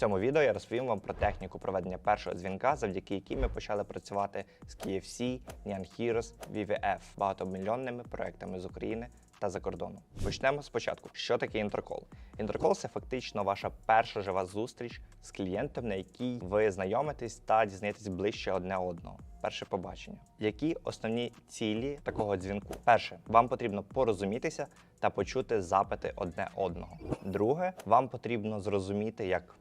цьому відео я розповім вам про техніку проведення першого дзвінка, завдяки якій ми почали працювати з KFC, Neon Heroes, VVF, багатомільйонними проектами з України та за кордону. Почнемо спочатку. Що таке інтеркол? Інтеркол це фактично ваша перша жива зустріч з клієнтом, на якій ви знайомитесь та дізнаєтесь ближче одне одного. Перше побачення. Які основні цілі такого дзвінку? Перше, вам потрібно порозумітися та почути запити одне одного. Друге, вам потрібно зрозуміти, як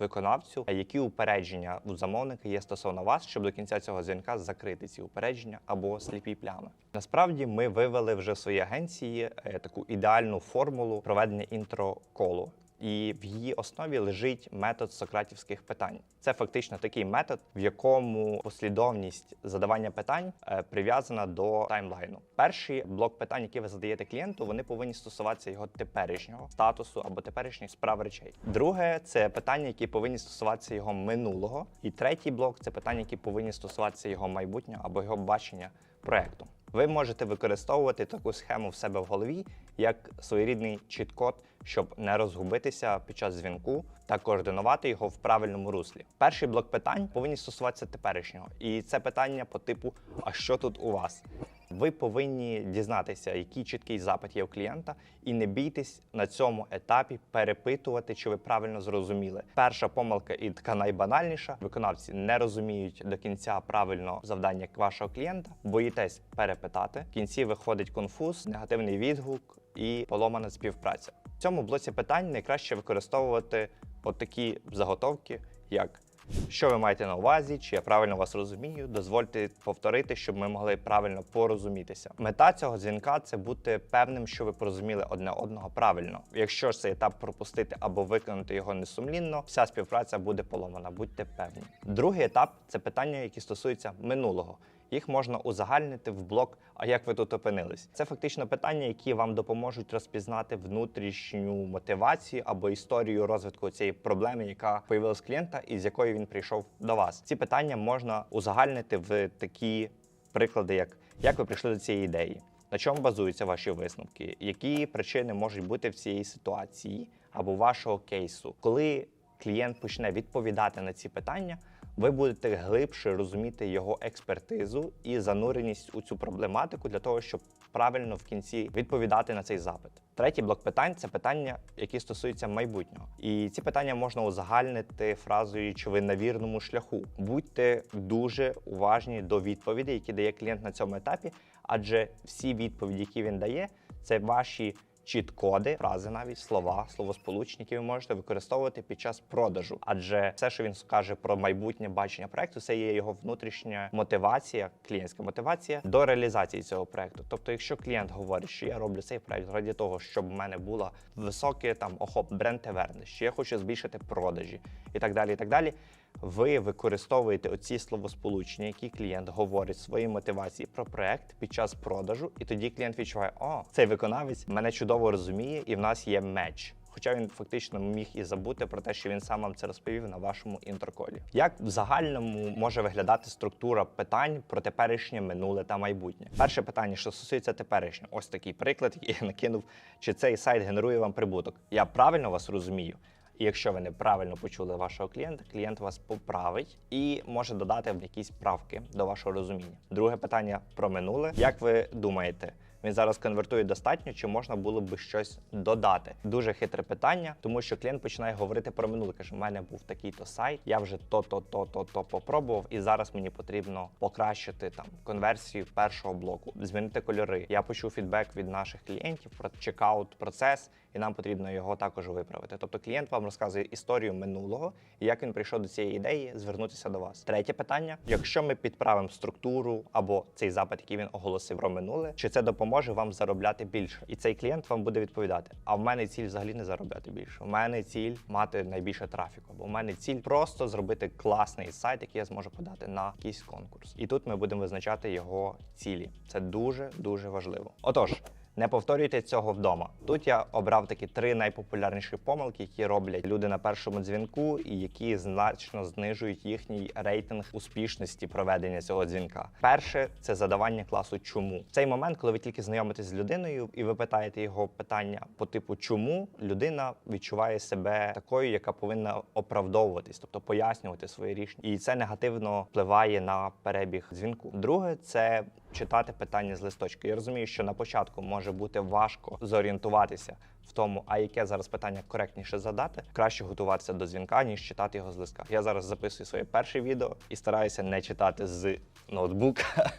виконавцю, які упередження у замовника є стосовно вас, щоб до кінця цього дзвінка закрити ці упередження або сліпі плями. Насправді ми вивели вже в своїй агенції е, таку ідеальну формулу проведення інтро-колу. І в її основі лежить метод сократівських питань. Це фактично такий метод, в якому послідовність задавання питань е, прив'язана до таймлайну. Перший блок питань, які ви задаєте клієнту, вони повинні стосуватися його теперішнього статусу або теперішніх справ речей. Друге це питання, які повинні стосуватися його минулого. І третій блок це питання, які повинні стосуватися його майбутнього або його бачення проекту. Ви можете використовувати таку схему в себе в голові як своєрідний чіт-код, щоб не розгубитися під час дзвінку та координувати його в правильному руслі. Перший блок питань повинні стосуватися теперішнього, і це питання по типу: а що тут у вас? Ви повинні дізнатися, який чіткий запит є у клієнта, і не бійтесь на цьому етапі перепитувати, чи ви правильно зрозуміли. Перша помилка і така найбанальніша. Виконавці не розуміють до кінця правильно завдання вашого клієнта, боїтесь перепитати. В кінці виходить конфуз, негативний відгук і поломана співпраця. В цьому блоці питань найкраще використовувати отакі заготовки, як що ви маєте на увазі, чи я правильно вас розумію? Дозвольте повторити, щоб ми могли правильно порозумітися. Мета цього дзвінка це бути певним, що ви порозуміли одне одного правильно. Якщо ж цей етап пропустити або виконати його несумлінно, вся співпраця буде поломана. Будьте певні. Другий етап це питання, які стосуються минулого. Їх можна узагальнити в блок. А як ви тут опинились? Це фактично питання, які вам допоможуть розпізнати внутрішню мотивацію або історію розвитку цієї проблеми, яка появилась клієнта, і з якою він прийшов до вас. Ці питання можна узагальнити в такі приклади, як як ви прийшли до цієї ідеї, на чому базуються ваші висновки, які причини можуть бути в цій ситуації або вашого кейсу, коли клієнт почне відповідати на ці питання ви будете глибше розуміти його експертизу і зануреність у цю проблематику для того, щоб правильно в кінці відповідати на цей запит. Третій блок питань це питання, які стосуються майбутнього. І ці питання можна узагальнити фразою, чи ви на вірному шляху. Будьте дуже уважні до відповідей, які дає клієнт на цьому етапі, адже всі відповіді, які він дає, це ваші чіт-коди, фрази, навіть слова, словосполучення, які ви можете використовувати під час продажу. Адже все, що він скаже про майбутнє бачення проекту, це є його внутрішня мотивація, клієнтська мотивація до реалізації цього проекту. Тобто, якщо клієнт говорить, що я роблю цей проект раді того, щоб в мене було високе там охоп бренд awareness, що я хочу збільшити продажі і так далі. І так далі. Ви використовуєте оці словосполучення, які клієнт говорить свої мотивації про проект під час продажу, і тоді клієнт відчуває, о, цей виконавець мене чудово розуміє, і в нас є меч. Хоча він фактично міг і забути про те, що він сам вам це розповів на вашому інтерколі. Як в загальному може виглядати структура питань про теперішнє, минуле та майбутнє? Перше питання, що стосується теперішнього, ось такий приклад, який я накинув, чи цей сайт генерує вам прибуток. Я правильно вас розумію. І якщо ви неправильно почули вашого клієнта, клієнт вас поправить і може додати якісь правки до вашого розуміння. Друге питання про минуле. Як ви думаєте? Він зараз конвертує достатньо, чи можна було би щось додати? Дуже хитре питання, тому що клієнт починає говорити про минуле. Каже, у мене був такий-то сайт, я вже то, то, то, то, то попробував, і зараз мені потрібно покращити там конверсію першого блоку, змінити кольори. Я почув фідбек від наших клієнтів про чекаут процес, і нам потрібно його також виправити. Тобто клієнт вам розказує історію минулого і як він прийшов до цієї ідеї звернутися до вас. Третє питання: якщо ми підправимо структуру або цей запит, який він оголосив про минуле, чи це допоможе вам заробляти більше? І цей клієнт вам буде відповідати: а в мене ціль взагалі не заробляти більше. У мене ціль мати найбільше трафіку, бо у мене ціль просто зробити класний сайт, який я зможу подати на якийсь конкурс. І тут ми будемо визначати його цілі. Це дуже дуже важливо. Отож. Не повторюйте цього вдома. Тут я обрав такі три найпопулярніші помилки, які роблять люди на першому дзвінку, і які значно знижують їхній рейтинг успішності проведення цього дзвінка. Перше це задавання класу чому. В цей момент, коли ви тільки знайомитесь з людиною і ви питаєте його питання по типу чому, людина відчуває себе такою, яка повинна оправдовуватись, тобто пояснювати свої рішення, і це негативно впливає на перебіг дзвінку. Друге, це читати питання з листочка. Я розумію, що на початку може бути важко зорієнтуватися в тому, а яке зараз питання коректніше задати. Краще готуватися до дзвінка, ніж читати його з листка. Я зараз записую своє перше відео і стараюся не читати з ноутбука.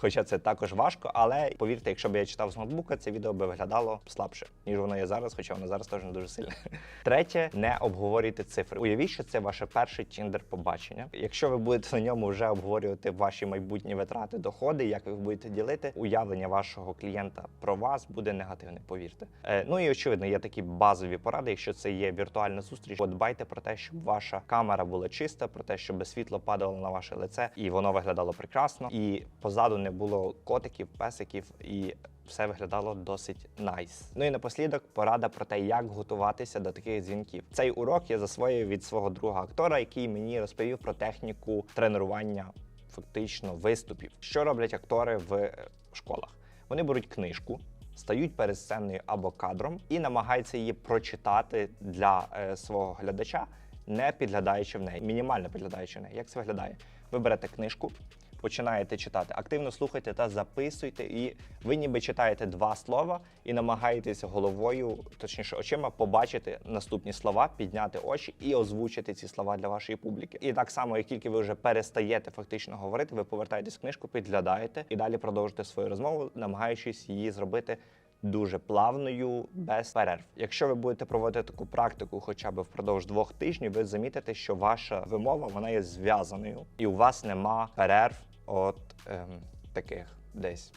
Хоча це також важко, але повірте, якщо б я читав з ноутбука, це відео би виглядало слабше, ніж воно є зараз, хоча воно зараз теж не дуже сильне. Третє, не обговорюйте цифри. Уявіть, що це ваше перше тіндер побачення. Якщо ви будете на ньому вже обговорювати ваші майбутні витрати, доходи, як ви будете ділити, уявлення вашого клієнта про вас буде негативне, повірте. Е, ну і очевидно, є такі базові поради. Якщо це є віртуальна зустріч, подбайте про те, щоб ваша камера була чиста, про те, щоб світло падало на ваше лице і воно виглядало прекрасно. І позаду не було котиків, песиків і. Все виглядало досить найс. Ну і напослідок порада про те, як готуватися до таких дзвінків. Цей урок я засвоїв від свого друга актора, який мені розповів про техніку тренування фактично виступів. Що роблять актори в е, школах? Вони беруть книжку, стають перед сценою або кадром і намагаються її прочитати для е, свого глядача, не підглядаючи в неї, мінімально підглядаючи в неї. Як це виглядає? Ви берете книжку, починаєте читати, активно слухайте та записуйте, і ви ніби читаєте два слова і намагаєтесь головою, точніше очима, побачити наступні слова, підняти очі і озвучити ці слова для вашої публіки. І так само, як тільки ви вже перестаєте фактично говорити, ви повертаєтесь в книжку, підглядаєте і далі продовжуєте свою розмову, намагаючись її зробити. Дуже плавною, без перерв. Якщо ви будете проводити таку практику, хоча б впродовж двох тижнів, ви замітите, що ваша вимова вона є зв'язаною, і у вас нема перерв от ем, таких десь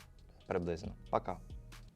приблизно. Пока.